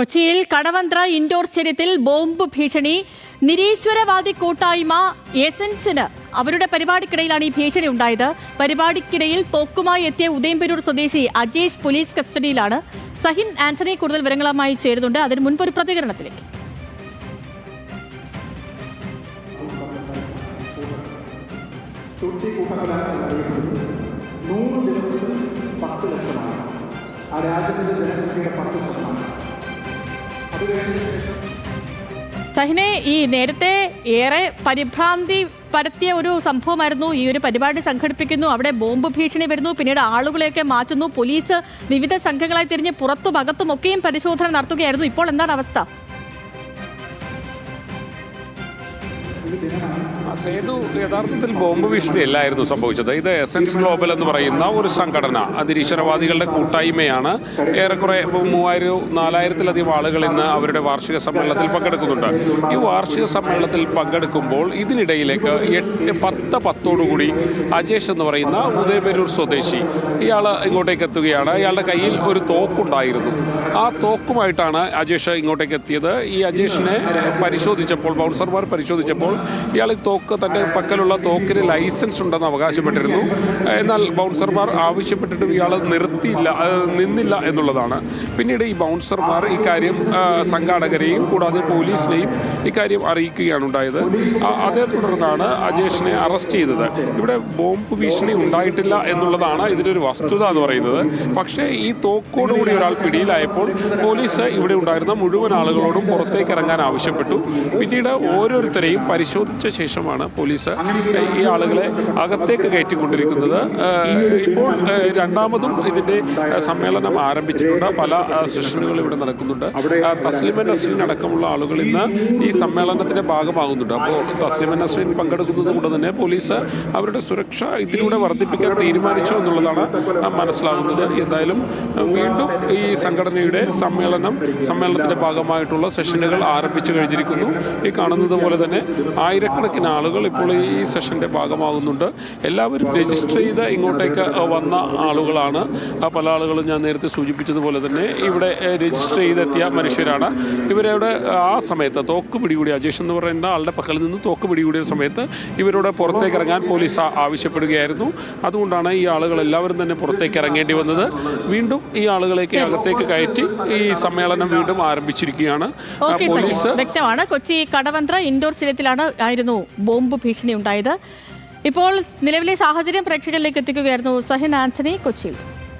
കൊച്ചിയിൽ കടവന്ത്ര ഇൻഡോർ സ്റ്റേഡിയത്തിൽ ബോംബ് ഭീഷണി നിരീശ്വരവാദി കൂട്ടായ്മ എസൻസിന് അവരുടെ പരിപാടിക്കിടയിലാണ് ഈ ഭീഷണി ഉണ്ടായത്. പരിപാടിക്കിടയിൽ തോക്കുമായി എത്തിയ ഉദയംപരൂർ സ്വദേശി അജേഷ് പോലീസ് കസ്റ്റഡിയിലാണ്. സഹിൻ ആന്റണി കൂടുതൽ വിവരങ്ങളുമായി ചേരുന്നുണ്ട്. അതിന് മുൻപ് ഒരു പ്രതികരണത്തിലേക്ക്. ആ രാജ്യത്തിന്റെ ജനസംഖ്യയുടെ പത്ത് ശതമാനം. സഹിനെ ഈ നേരത്തെ ഏറെ പരിഭ്രാന്തി പരത്തിയ ഒരു സംഭവമായിരുന്നു. ഈ ഒരു പരിപാടി സംഘടിപ്പിക്കുന്നു. അവിടെ ബോംബ് ഭീഷണി വരുന്നു. പിന്നീട് ആളുകളെയൊക്കെ മാറ്റുന്നു. പോലീസ് വിവിധ സംഘങ്ങളായി തിരിഞ്ഞ് പുറത്തും അകത്തും ഒക്കെയും പരിശോധന നടത്തുകയായിരുന്നു. ഇപ്പോൾ എന്താണ് അവസ്ഥ? സേതു യഥാർത്ഥത്തിൽ ബോംബ് ഭീഷണി അല്ലായിരുന്നു സംഭവിച്ചത്. ഇത് എസൻസ് ഗ്ലോബൽ എന്ന് പറയുന്ന ഒരു സംഘടന. നിരീശ്വരവാദികളുടെ കൂട്ടായ്മയാണ്. ഏറെക്കുറെ മൂവായിരം നാലായിരത്തിലധികം ആളുകൾ ഇന്ന് അവരുടെ വാർഷിക സമ്മേളനത്തിൽ പങ്കെടുക്കുന്നുണ്ട്. ഈ വാർഷിക സമ്മേളനത്തിൽ പങ്കെടുക്കുമ്പോൾ ഇതിനിടയിലേക്ക് എട്ട് പത്ത് പത്തോടുകൂടി അജേഷ് എന്ന് പറയുന്ന ഉദയപേരൂർ സ്വദേശി ഇയാൾ ഇങ്ങോട്ടേക്ക് എത്തുകയാണ്. ഇയാളുടെ കയ്യിൽ ഒരു തോക്കുണ്ടായിരുന്നു. ആ തോക്കുമായിട്ടാണ് അജേഷ് ഇങ്ങോട്ടേക്ക് എത്തിയത്. ഈ അജേഷിനെ പരിശോധിച്ചപ്പോൾ ബൗൺസർമാർ പരിശോധിച്ചപ്പോൾ ഇയാൾ ഈ തോക്ക് തന്റെ പക്കലുള്ള തോക്കിന് ലൈസൻസ് ഉണ്ടെന്ന് അവകാശപ്പെട്ടിരുന്നു. എന്നാൽ ബൗൺസർമാർ ആവശ്യപ്പെട്ടിട്ടും ഇയാൾ നിർത്തിയില്ല നിന്നില്ല എന്നുള്ളതാണ്. പിന്നീട് ഈ ബൗൺസർമാർ ഇക്കാര്യം സംഘാടകരെയും കൂടാതെ പോലീസിനെയും ഇക്കാര്യം അറിയിക്കുകയാണ് ഉണ്ടായത്. അതേ തുടർന്നാണ് അജേഷിനെ അറസ്റ്റ് ചെയ്തത്. ഇവിടെ ബോംബ് ഭീഷണി ഉണ്ടായിട്ടില്ല എന്നുള്ളതാണ് ഇതിന്റെ ഒരു വസ്തുത എന്ന് പറയുന്നത്. പക്ഷേ ഈ തോക്കോടുകൂടി ഒരാൾ പിടിയിലായപ്പോൾ പോലീസ് ഇവിടെ ഉണ്ടായിരുന്ന മുഴുവൻ ആളുകളോടും പുറത്തേക്ക് ഇറങ്ങാൻ ആവശ്യപ്പെട്ടു. പിന്നീട് ഓരോരുത്തരെയും പരിശോധിച്ച ശേഷമാണ് പോലീസ് ഈ ആളുകളെ അകത്തേക്ക് കയറ്റിക്കൊണ്ടിരിക്കുന്നത്. ഇപ്പോൾ രണ്ടാമതും ഇതിന്റെ സമ്മേളനം ആരംഭിച്ചിട്ടുണ്ട്. പല സെഷനുകളും സെഷനുകൾ ഇവിടെ നടക്കുന്നുണ്ട്. തസ്ലിമൻ നസ്ലിൻ അടക്കമുള്ള ആളുകൾ ഇന്ന് ഈ സമ്മേളനത്തിന്റെ ഭാഗമാകുന്നുണ്ട്. അപ്പോൾ തസ്ലിമൻ നസ്ലിൻ പങ്കെടുക്കുന്നത് കൊണ്ട് തന്നെ പോലീസ് അവരുടെ സുരക്ഷ ഇതിലൂടെ വർദ്ധിപ്പിക്കാൻ തീരുമാനിച്ചു എന്നുള്ളതാണ് മനസ്സിലാകുന്നത്. എന്തായാലും വീണ്ടും ഈ സംഘടനയുടെ സമ്മേളനം സമ്മേളനത്തിന്റെ ഭാഗമായിട്ടുള്ള സെഷനുകൾ ആരംഭിച്ചു കഴിഞ്ഞിരിക്കുന്നു. ഈ കാണുന്നത് പോലെ തന്നെ ആയിരക്കണക്കിന് ആളുകൾ ഇപ്പോൾ ഈ സെഷന്റെ ഭാഗമാകുന്നുണ്ട്. എല്ലാവരും രജിസ്റ്റർ ചെയ്ത് ഇങ്ങോട്ടേക്ക് വന്ന ആളുകളാണ്. പല ആളുകളും ഞാൻ നേരത്തെ സൂചിപ്പിച്ചതുപോലെ തന്നെ ഇവിടെ രജിസ്റ്റർ ചെയ്തെത്തിയ മനുഷ്യരാണ്. ഇവരവിടെ ആ സമയത്ത് തോക്ക് പിടികൂടി അജേഷ് എന്ന് പറയുന്ന ആളുടെ പക്കൽ നിന്ന് തോക്ക് പിടികൂടിയ സമയത്ത് ഇവരോട് പുറത്തേക്ക് ഇറങ്ങാൻ പോലീസ് ആവശ്യപ്പെടുകയായിരുന്നു. അതുകൊണ്ടാണ് ഈ ആളുകൾ എല്ലാവരും തന്നെ പുറത്തേക്ക് ഇറങ്ങേണ്ടി വന്നത്. വീണ്ടും ഈ ആളുകളേക്ക് അകത്തേക്ക് കയറ്റി ഈ സമ്മേളനം വീണ്ടും ആരംഭിച്ചിരിക്കുകയാണ്. പോലീസ് വ്യക്തമാണ്. കൊച്ചി കടവന്ത്ര ഇൻഡോർ സ്റ്റേഡിയത്തിലാണ് ആയിരുന്നു ബോംബ് ഭീഷണി ഉണ്ടായത്. ഇപ്പോൾ നിലവിലെ സാഹചര്യം പ്രേക്ഷകരിലേക്ക് എത്തിക്കുകയായിരുന്നു സഹിൻ ആന്റണി കൊച്ചിയിൽ.